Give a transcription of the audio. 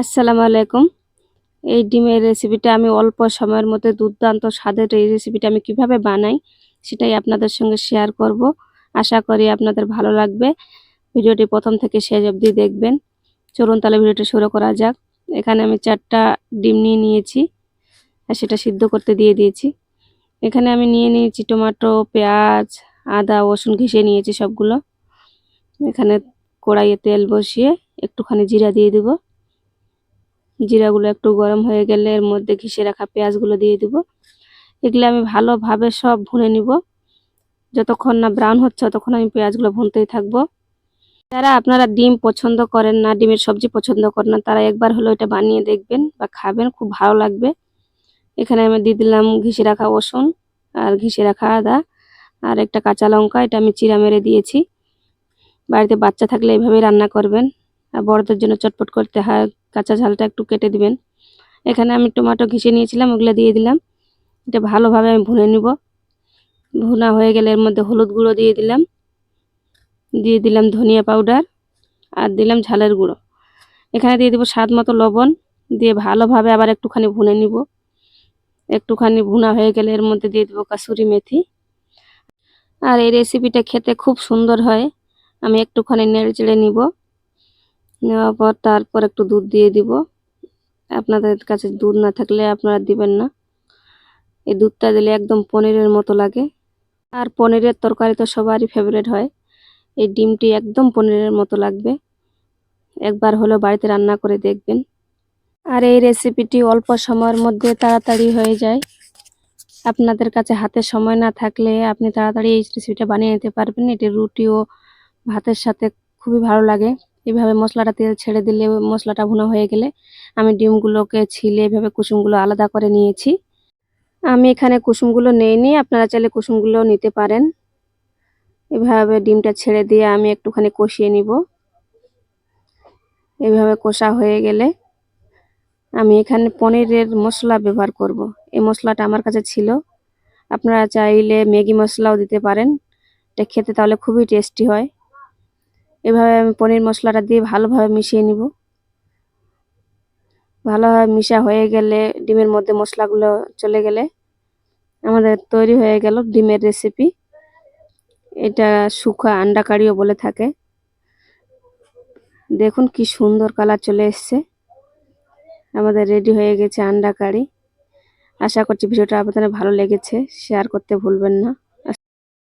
আসসালামু আলাইকুম। এই ডিমের রেসিপিটা আমি অল্প সময়ের মধ্যে দুর্দান্ত স্বাদের এই রেসিপিটা আমি কীভাবে বানাই সেটাই আপনাদের সঙ্গে শেয়ার করব। আশা করি আপনাদের ভালো লাগবে। ভিডিওটি প্রথম থেকে শেষ অবধি দেখবেন। চলুন তাহলে ভিডিওটি শুরু করা যাক। এখানে আমি চারটা ডিম নিয়ে নিয়েছি আর সেটা সিদ্ধ করতে দিয়ে দিয়েছি। এখানে আমি নিয়ে নিয়েছি টমেটো, পেঁয়াজ, আদা, রসুন ঘিষে নিয়েছি সবগুলো। এখানে কড়াইয়ে তেল বসিয়ে একটুখানি জিরা দিয়ে দিব। জিরাগুলো একটু গরম হয়ে গেলে এর মধ্যে ঘিষে রাখা পেঁয়াজগুলো দিয়ে দিব। এগুলো আমি ভালোভাবে সব ভুনে নিব। যতক্ষণ না ব্রাউন হচ্ছে ততক্ষণ আমি পেঁয়াজগুলো ভুনতেই থাকব। যারা আপনারা ডিম পছন্দ করেন না, ডিমের সবজি পছন্দ করেন না, তারা একবার হলো এটা বানিয়ে দেখবেন বা খাবেন, খুব ভালো লাগবে। এখানে আমি দিয়ে দিলাম ঘিষে রাখা রসুন আর ঘিষে রাখা আদা আর একটা কাঁচা লঙ্কা, এটা আমি চিরা মেরে দিয়েছি। বাড়িতে বাচ্চা থাকলে এইভাবেই রান্না করবেন। বড়দের জন্য চটপট করতে হয়। কাঁচা ঝালটা একটু কেটে দিবেন। এখানে আমি টমেটো ঘিষে নিয়েছিলাম, ওগুলো দিয়ে দিলাম। এটা ভালোভাবে আমি ভুনে নিব। ভুনা হয়ে গেলে এর মধ্যে হলুদ গুঁড়ো দিয়ে দিলাম। দিয়ে দিলাম ধনিয়া পাউডার আর দিলাম ঝালের গুঁড়ো। এখানে দিয়ে দেবো স্বাদ মতো লবণ। দিয়ে ভালোভাবে আবার একটুখানি ভুনে নিব। একটুখানি ভুনা হয়ে গেলে এর মধ্যে দিয়ে দেবো কাসুরি মেথি। আর এই রেসিপিটা খেতে খুব সুন্দর হয়। আমি একটুখানি নেড়ে চেড়ে নিব। নেওয়ার পর তারপর একটু দুধ দিয়ে দিব। আপনাদের কাছে দুধ না থাকলে আপনারা দিবেন না। এই দুধটা দিলে একদম পনিরের মতো লাগে। আর পনিরের তরকারি তো সবারই ফেভারিট হয়। এই ডিমটি একদম পনিরের মতো লাগবে। একবার হলেও বাড়িতে রান্না করে দেখবেন। আর এই রেসিপিটি অল্প সময়ের মধ্যে তাড়াতাড়ি হয়ে যায়। আপনাদের কাছে হাতে সময় না থাকলে আপনি তাড়াতাড়ি এই রেসিপিটা বানিয়ে নিতে পারবেন। এটি রুটি ও ভাতের সাথে খুবই ভালো লাগে। এভাবে মশলাটা তেল ছেড়ে দিলে মশলাটা ভুনা হয়ে গেলে আমি ডিমগুলোকে ছিলে এভাবে কুসুমগুলো আলাদা করে নিয়েছি। আমি এখানে কুসুমগুলো নিইনি আপনারা চাইলে কুসুমগুলো নিতে পারেন। এভাবে ডিমটা ছেড়ে দিয়ে আমি একটুখানি কষিয়ে নিব। এভাবে কষা হয়ে গেলে আমি এখানে পনিরের মশলা ব্যবহার করব। এই মশলাটা আমার কাছে ছিল। আপনারা চাইলে ম্যাগি মশলাও দিতে পারেন। এটা খেতে তাহলে খুবই টেস্টি হয়। এভাবে আমি পনির মশলাটা দিয়ে ভালোভাবে মিশিয়ে নিব। ভালোভাবে মিশা হয়ে গেলে ডিমের মধ্যে মশলাগুলো চলে গেলে আমাদের তৈরি হয়ে গেল ডিমের রেসিপি। এটা শুকা আন্ডা কারিও বলে থাকে। দেখুন কি সুন্দর কালার চলে এসছে। আমাদের রেডি হয়ে গেছে আন্ডা কারি। আশা করছি ভিডিওটা আপনাদের ভালো লেগেছে। শেয়ার করতে ভুলবেন না।